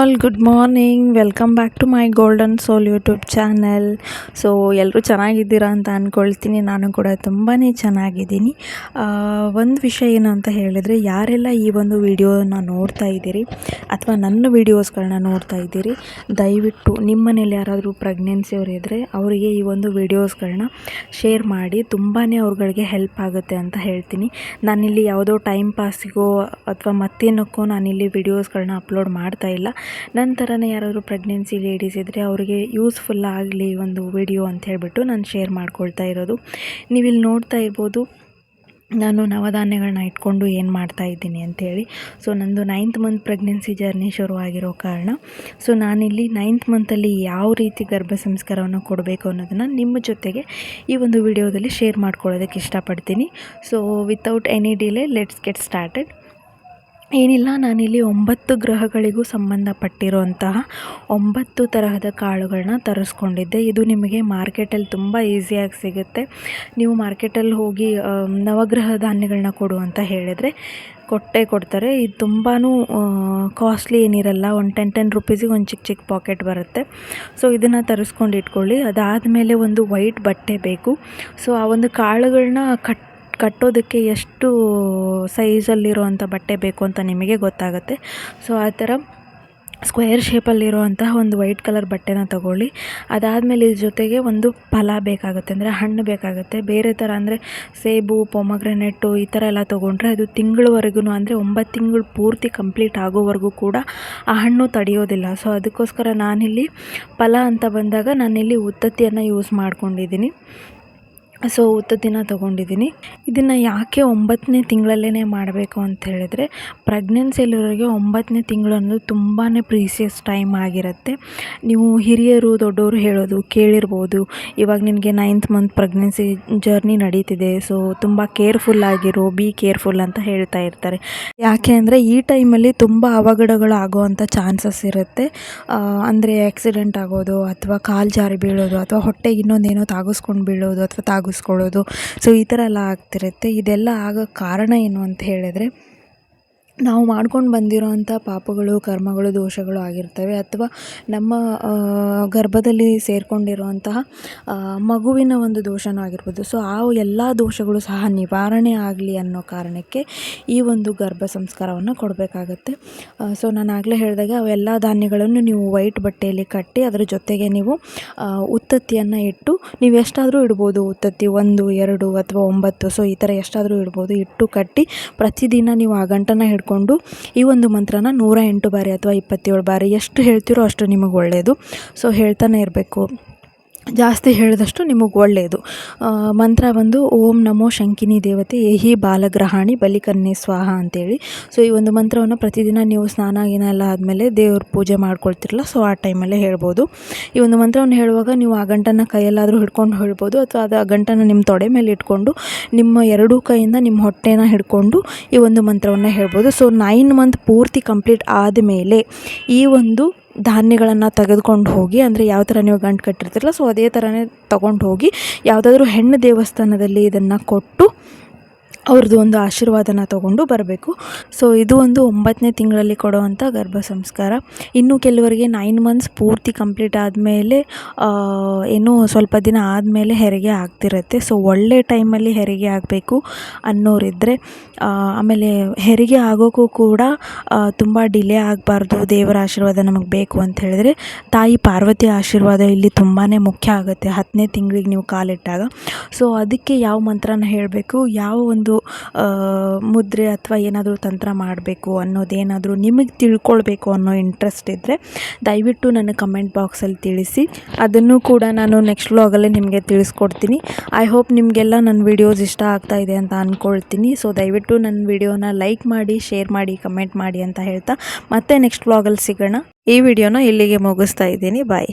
All good morning welcome back to my golden soul YouTube channel so ಎಲ್ಲರೂ ಚೆನ್ನಾಗಿದ್ದೀರಾ ಅಂತ ಅಂದ್ಕೊಳ್ತೀನಿ ನಾನು ಕೂಡ ತುಂಬಾ ಚೆನ್ನಾಗಿದ್ದೀನಿ. ಒಂದು ವಿಷಯ ಏನು ಅಂತ ಹೇಳಿದರೆ, ಯಾರೆಲ್ಲ ಈ ಒಂದು ವಿಡಿಯೋನ ನೋಡ್ತಾ ಇದ್ದೀರಿ ಅಥವಾ ನನ್ನ ವಿಡಿಯೋಸ್ಗಳನ್ನ ನೋಡ್ತಾ ಇದ್ದೀರಿ, ದಯವಿಟ್ಟು ನಿಮ್ಮ ಮನೇಲಿ ಯಾರಾದರೂ ಪ್ರೆಗ್ನೆನ್ಸಿ ಅವರು ಇದ್ದರೆ ಅವರಿಗೆ ಈ ಒಂದು ವಿಡಿಯೋಸ್ಗಳನ್ನ ಶೇರ್ ಮಾಡಿ ತುಂಬಾ ಅವ್ರುಗಳಿಗೆ ಹೆಲ್ಪ್ ಆಗುತ್ತೆ ಅಂತ ಹೇಳ್ತೀನಿ. ನಾನಿಲ್ಲಿ ಯಾವುದೋ ಟೈಮ್ ಪಾಸಿಗೋ ಅಥವಾ ಮತ್ತೇನಕ್ಕೋ ನಾನಿಲ್ಲಿ ವಿಡಿಯೋಸ್ಗಳನ್ನ ಅಪ್ಲೋಡ್ ಮಾಡ್ತಾ ಇಲ್ಲ. ನನ್ನ ಥರನೇ ಯಾರಾದರೂ ಪ್ರೆಗ್ನೆನ್ಸಿ ಲೇಡೀಸ್ ಇದ್ದರೆ ಅವರಿಗೆ ಯೂಸ್ಫುಲ್ ಆಗಲಿ ಒಂದು ವಿಡಿಯೋ ಅಂತ ಹೇಳಿಬಿಟ್ಟು ನಾನು ಶೇರ್ ಮಾಡ್ಕೊಳ್ತಾ ಇರೋದು. ನೀವಿಲ್ಲಿ ನೋಡ್ತಾ ಇರ್ಬೋದು, ನಾನು ನವಧಾನ್ಯಗಳನ್ನ ಇಟ್ಕೊಂಡು ಏನು ಮಾಡ್ತಾ ಇದ್ದೀನಿ ಅಂಥೇಳಿ ಸೊ ನಂದು ನೈನ್ತ್ ಮಂತ್ ಪ್ರೆಗ್ನೆನ್ಸಿ ಜರ್ನಿ ಶುರುವಾಗಿರೋ ಕಾರಣ ಸೊ ನಾನಿಲ್ಲಿ ನೈನ್ತ್ ಮಂತಲ್ಲಿ ಯಾವ ರೀತಿ ಗರ್ಭ ಸಂಸ್ಕಾರವನ್ನು ಕೊಡಬೇಕು ಅನ್ನೋದನ್ನು ನಿಮ್ಮ ಜೊತೆಗೆ ಈ ಒಂದು ವಿಡಿಯೋದಲ್ಲಿ ಶೇರ್ ಮಾಡ್ಕೊಳ್ಳೋದಕ್ಕೆ ಇಷ್ಟಪಡ್ತೀನಿ. So without any delay let's get started ಏನಿಲ್ಲ, ನಾನಿಲ್ಲಿ ಒಂಬತ್ತು ಗ್ರಹಗಳಿಗೂ ಸಂಬಂಧಪಟ್ಟಿರುವಂತಹ ಒಂಬತ್ತು ತರಹದ ಕಾಳುಗಳನ್ನ ತರಿಸ್ಕೊಂಡಿದ್ದೆ. ಇದು ನಿಮಗೆ ಮಾರ್ಕೆಟಲ್ಲಿ ತುಂಬ ಈಸಿಯಾಗಿ ಸಿಗುತ್ತೆ. ನೀವು ಮಾರ್ಕೆಟಲ್ಲಿ ಹೋಗಿ ನವಗ್ರಹ ಧಾನ್ಯಗಳನ್ನ ಕೊಡು ಅಂತ ಹೇಳಿದರೆ ಕೊಟ್ಟೇ ಕೊಡ್ತಾರೆ. ಇದು ತುಂಬಾ ಕಾಸ್ಟ್ಲಿ ಏನಿರಲ್ಲ, ಒಂದು ಟೆನ್ ಟೆನ್ ರುಪೀಸಿಗೆ ಒಂದು ಚಿಕ್ಕ ಚಿಕ್ಕ ಪಾಕೆಟ್ ಬರುತ್ತೆ. ಸೊ ಇದನ್ನು ತರಿಸ್ಕೊಂಡು ಇಟ್ಕೊಳ್ಳಿ. ಅದಾದಮೇಲೆ ಒಂದು ವೈಟ್ ಬಟ್ಟೆ ಬೇಕು. ಸೊ ಆ ಒಂದು ಕಾಳುಗಳನ್ನ ಕಟ್ ಕಟ್ಟೋದಕ್ಕೆ ಎಷ್ಟು ಸೈಜಲ್ಲಿರುವಂಥ ಬಟ್ಟೆ ಬೇಕು ಅಂತ ನಿಮಗೆ ಗೊತ್ತಾಗುತ್ತೆ. ಸೊ, ಆ ಥರ ಸ್ಕ್ವೇರ್ ಶೇಪಲ್ಲಿರುವಂತಹ ಒಂದು ವೈಟ್ ಕಲರ್ ಬಟ್ಟೆನ ತಗೊಳ್ಳಿ. ಅದಾದಮೇಲೆ ಇದ್ರ ಜೊತೆಗೆ ಒಂದು ಫಲ ಬೇಕಾಗುತ್ತೆ, ಅಂದರೆ ಹಣ್ಣು ಬೇಕಾಗುತ್ತೆ. ಬೇರೆ ಥರ ಅಂದರೆ ಸೇಬು ಪೊಮಗ್ರೆನೆಟ್ಟು ಈ ಥರ ಎಲ್ಲ ತೊಗೊಂಡ್ರೆ ಅದು ತಿಂಗಳವರೆಗೂ ಅಂದರೆ ಒಂಬತ್ತು ತಿಂಗಳು ಪೂರ್ತಿ ಕಂಪ್ಲೀಟ್ ಆಗೋವರೆಗೂ ಕೂಡ ಆ ಹಣ್ಣು ತಡೆಯೋದಿಲ್ಲ. ಸೊ, ಅದಕ್ಕೋಸ್ಕರ ನಾನಿಲ್ಲಿ ಫಲ ಅಂತ ಬಂದಾಗ ನಾನಿಲ್ಲಿ ಉತ್ತತ್ತಿಯನ್ನು ಯೂಸ್ ಮಾಡ್ಕೊಂಡಿದ್ದೀನಿ. ಸೊ ದಿನ ತೊಗೊಂಡಿದ್ದೀನಿ. ಇದನ್ನು ಯಾಕೆ ಒಂಬತ್ತನೇ ತಿಂಗಳಲ್ಲೇ ಮಾಡಬೇಕು ಅಂತ ಹೇಳಿದ್ರೆ ಪ್ರೆಗ್ನೆನ್ಸಿಯಲ್ಲಿರೋರಿಗೆ ಒಂಬತ್ತನೇ ತಿಂಗಳು ಅನ್ನೋದು ತುಂಬಾ ಪ್ರೀಸಿಯಸ್ ಟೈಮ್ ಆಗಿರುತ್ತೆ. ನೀವು ಹಿರಿಯರು, ದೊಡ್ಡವರು ಹೇಳೋದು ಕೇಳಿರ್ಬೋದು. ಇವಾಗ ನಿನಗೆ ನೈನ್ತ್ ಮಂತ್ ಪ್ರೆಗ್ನೆನ್ಸಿ ಜರ್ನಿ ನಡೀತಿದೆ ಸೊ ತುಂಬ ಕೇರ್ಫುಲ್ ಆಗಿರೋ ಬಿ ಕೇರ್ಫುಲ್ ಅಂತ ಹೇಳ್ತಾ ಇರ್ತಾರೆ. ಯಾಕೆ ಅಂದರೆ ಈ ಟೈಮಲ್ಲಿ ತುಂಬ ಅವಘಡಗಳು ಆಗೋವಂಥ ಚಾನ್ಸಸ್ ಇರುತ್ತೆ. ಅಂದರೆ ಆಕ್ಸಿಡೆಂಟ್ ಆಗೋದು, ಅಥವಾ ಕಾಲು ಜಾರಿ ಬೀಳೋದು, ಅಥವಾ ಹೊಟ್ಟೆಗೆ ಇನ್ನೊಂದೇನೋ ತಾಗಿಸ್ಕೊಂಡು ಬೀಳೋದು, ಅಥವಾ ತಾಗು ಮುಗಿಸ್ಕೊಳ್ಳೋದು ಸೊ ಈ ಥರ ಎಲ್ಲ ಆಗ್ತಿರುತ್ತೆ. ಇದೆಲ್ಲ ಆಗೋಕ್ಕೆ ಕಾರಣ ಏನು ಅಂತ ಹೇಳಿದ್ರೆ ನಾವು ಮಾಡ್ಕೊಂಡು ಬಂದಿರೋವಂಥ ಪಾಪಗಳು, ಕರ್ಮಗಳು, ದೋಷಗಳು ಆಗಿರ್ತವೆ ಅಥವಾ ನಮ್ಮ ಗರ್ಭದಲ್ಲಿ ಸೇರಿಕೊಂಡಿರುವಂತಹ ಮಗುವಿನ ಒಂದು ದೋಷನೂ ಆಗಿರ್ಬೋದು. ಸೊ ಆ ಎಲ್ಲ ದೋಷಗಳು ಸಹ ನಿವಾರಣೆ ಆಗಲಿ ಅನ್ನೋ ಕಾರಣಕ್ಕೆ ಈ ಒಂದು ಗರ್ಭ ಸಂಸ್ಕಾರವನ್ನು ಕೊಡಬೇಕಾಗತ್ತೆ. ಸೊ ನಾನು ಆಗಲೇ ಹೇಳಿದಾಗ ಅವೆಲ್ಲ ಧಾನ್ಯಗಳನ್ನು ನೀವು ವೈಟ್ ಬಟ್ಟೆಯಲ್ಲಿ ಕಟ್ಟಿ ಅದರ ಜೊತೆಗೆ ನೀವು ಉತ್ತತ್ತಿಯನ್ನು ಇಟ್ಟು, ನೀವು ಎಷ್ಟಾದರೂ ಇಡ್ಬೋದು ಉತ್ತತ್ತಿ ಒಂದು, ಎರಡು ಅಥವಾ ಒಂಬತ್ತು. ಸೊ ಈ ಥರ ಎಷ್ಟಾದರೂ ಇಡ್ಬೋದು, ಇಟ್ಟು ಕಟ್ಟಿ ಪ್ರತಿದಿನ ನೀವು ಆ ಗಂಟನ್ನು ಹಿಡ್ಕೊಂಡು ಮಾಡಿಕೊಂಡು ಈ ಒಂದು ಮಂತ್ರನ ನೂರ ಎಂಟು ಬಾರಿ ಅಥವಾ ಇಪ್ಪತ್ತೇಳು ಬಾರಿ ಎಷ್ಟು ಹೇಳ್ತೀರೋ ಅಷ್ಟು ನಿಮಗೆ ಒಳ್ಳೆಯದು ಸೊ ಹೇಳ್ತಾನೆ ಇರಬೇಕು. ಜಾಸ್ತಿ ಹೇಳಿದಷ್ಟು ನಿಮಗೆ ಒಳ್ಳೆಯದು ಮಂತ್ರ ಬಂದು, ಓಂ ನಮೋ ಶಂಕಿನಿ ದೇವತೆ, ಏಹಿ ಬಾಲಗ್ರಹಾಣಿ ಬಲಿಕನ್ಯೆ ಸ್ವಾಹ ಅಂತೇಳಿ. ಸೊ ಈ ಒಂದು ಮಂತ್ರವನ್ನು ಪ್ರತಿದಿನ ನೀವು ಸ್ನಾನ ಗಿನ ಎಲ್ಲ ಆದಮೇಲೆ ದೇವ್ರ ಪೂಜೆ ಮಾಡ್ಕೊಳ್ತಿರಲ್ಲ ಸೊ ಆ ಟೈಮಲ್ಲೇ ಹೇಳ್ಬೋದು. ಈ ಒಂದು ಮಂತ್ರವನ್ನು ಹೇಳುವಾಗ ನೀವು ಆ ಗಂಟನ್ನು ಕೈಯಲ್ಲಾದರೂ ಹಿಡ್ಕೊಂಡು ಹೇಳ್ಬೋದು, ಅಥವಾ ಅದು ಆ ಗಂಟನ್ನು ನಿಮ್ಮ ತೊಡೆ ಮೇಲೆ ಇಟ್ಕೊಂಡು, ನಿಮ್ಮ ಎರಡೂ ಕೈಯಿಂದ ನಿಮ್ಮ ಹೊಟ್ಟೆನ ಹಿಡ್ಕೊಂಡು ಈ ಒಂದು ಮಂತ್ರವನ್ನು ಹೇಳ್ಬೋದು. ಸೊ ನೈನ್ ಮಂತ್ ಪೂರ್ತಿ ಕಂಪ್ಲೀಟ್ ಆದಮೇಲೆ ಈ ಒಂದು ಧಾನ್ಯಗಳನ್ನು ತೆಗೆದುಕೊಂಡು ಹೋಗಿ, ಅಂದರೆ ಯಾವ ಥರ ನೀವು ಗಂಟು ಕಟ್ಟಿರ್ತೀರಲ್ಲ ಸೊ ಅದೇ ಥರನೇ ತೊಗೊಂಡು ಹೋಗಿ, ಯಾವುದಾದ್ರೂ ಹೆಣ್ಣು ದೇವಸ್ಥಾನದಲ್ಲಿ ಇದನ್ನು ಕೊಟ್ಟು ಅವ್ರದ್ದು ಒಂದು ಆಶೀರ್ವಾದನ ತಗೊಂಡು ಬರಬೇಕು. ಸೊ ಇದು ಒಂದು ಒಂಬತ್ತನೇ ತಿಂಗಳಲ್ಲಿ ಕೊಡುವಂಥ ಗರ್ಭ ಸಂಸ್ಕಾರ. ಇನ್ನು ಕೆಲವರಿಗೆ ನೈನ್ ಮಂತ್ಸ್ ಪೂರ್ತಿ ಕಂಪ್ಲೀಟ್ ಆದಮೇಲೆ ಏನು ಸ್ವಲ್ಪ ದಿನ ಆದಮೇಲೆ ಹೆರಿಗೆ ಆಗ್ತಿರುತ್ತೆ. ಸೊ ಒಳ್ಳೆ ಟೈಮಲ್ಲಿ ಹೆರಿಗೆ ಆಗಬೇಕು ಅನ್ನೋರಿದ್ದರೆ ಆಮೇಲೆ ಹೆರಿಗೆ ಆಗೋಕ್ಕೂ ಕೂಡ ತುಂಬ ಡಿಲೇ ಆಗಬಾರ್ದು. ದೇವರ ಆಶೀರ್ವಾದ ನಮಗೆ ಬೇಕು ಅಂತ ಹೇಳಿದ್ರೆ, ತಾಯಿ ಪಾರ್ವತಿ ಆಶೀರ್ವಾದ ಇಲ್ಲಿ ತುಂಬಾ ಮುಖ್ಯ ಆಗುತ್ತೆ. ಹತ್ತನೇ ತಿಂಗಳಿಗೆ ನೀವು ಕಾಲಿಟ್ಟಾಗ. ಸೊ ಅದಕ್ಕೆ ಯಾವ ಮಂತ್ರನ ಹೇಳಬೇಕು? ಯಾವ ಒಂದು ಮುದ್ರೆ ಅಥವಾ ಏನಾದರೂ ತಂತ್ರ ಮಾಡಬೇಕು ಅನ್ನೋದೇನಾದರೂ ನಿಮಗೆ ತಿಳ್ಕೊಳ್ಬೇಕು ಅನ್ನೋ ಇಂಟ್ರೆಸ್ಟ್ ಇದ್ದರೆ ದಯವಿಟ್ಟು ನನ್ನ ಕಮೆಂಟ್ ಬಾಕ್ಸಲ್ಲಿ ತಿಳಿಸಿ. ಅದನ್ನು ಕೂಡ ನಾನು ನೆಕ್ಸ್ಟ್ ವ್ಲಾಗಲ್ಲೇ ನಿಮಗೆ ತಿಳಿಸ್ಕೊಡ್ತೀನಿ. ಐ ಹೋಪ್ ನಿಮಗೆಲ್ಲ ನನ್ನ ವೀಡಿಯೋಸ್ ಇಷ್ಟ ಆಗ್ತಾ ಇದೆ ಅಂತ ಅಂದ್ಕೊಳ್ತೀನಿ ಸೊ ದಯವಿಟ್ಟು ನನ್ನ ವಿಡಿಯೋನ ಲೈಕ್ ಮಾಡಿ ಶೇರ್ ಮಾಡಿ ಕಮೆಂಟ್ ಮಾಡಿ ಅಂತ ಹೇಳ್ತಾ ಮತ್ತೆ ನೆಕ್ಸ್ಟ್ ವ್ಲಾಗಲ್ಲಿ ಸಿಗೋಣ. ಈ ವಿಡಿಯೋನ ಇಲ್ಲಿಗೆ ಮುಗಿಸ್ತಾ ಇದ್ದೀನಿ. ಬಾಯ್